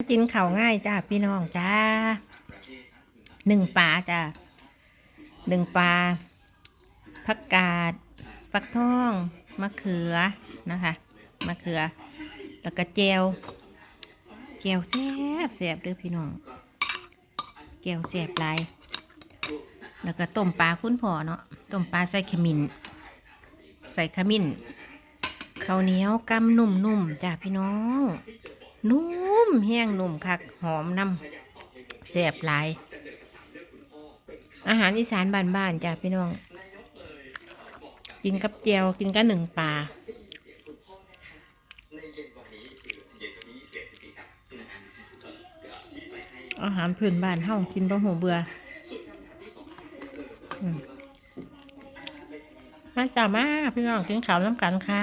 กินข้าวง่ายจ้าพี่น้องจ้าหนึ่งปลาจ้าหนึ่งปลาผักกาดฟักทองมะเขือนะคะมะเขือ แล้วก็แจวแจวแซบแซบเด้อพี่น้องแจวแซบลายแล้วก็ต้มปลาคุ้นพอเนาะต้มปลาใส่ขมิ้นใส่ขมิ้นข้าวเหนียวกำนุ่มๆจ้าพี่น้อง นุ่มแห้งนุ่มคักหอมน้ำแซ่บหลาย อาหารอีสานบ้านๆจ้าพี่น้อง กินกับเจียวกินกับหนึ่งปลาอาหารพื้นบ้านเฮากินบ่หัวเบื่อมมาจ้ามาพี่น้องกินข้าวน้ำกันค่ะ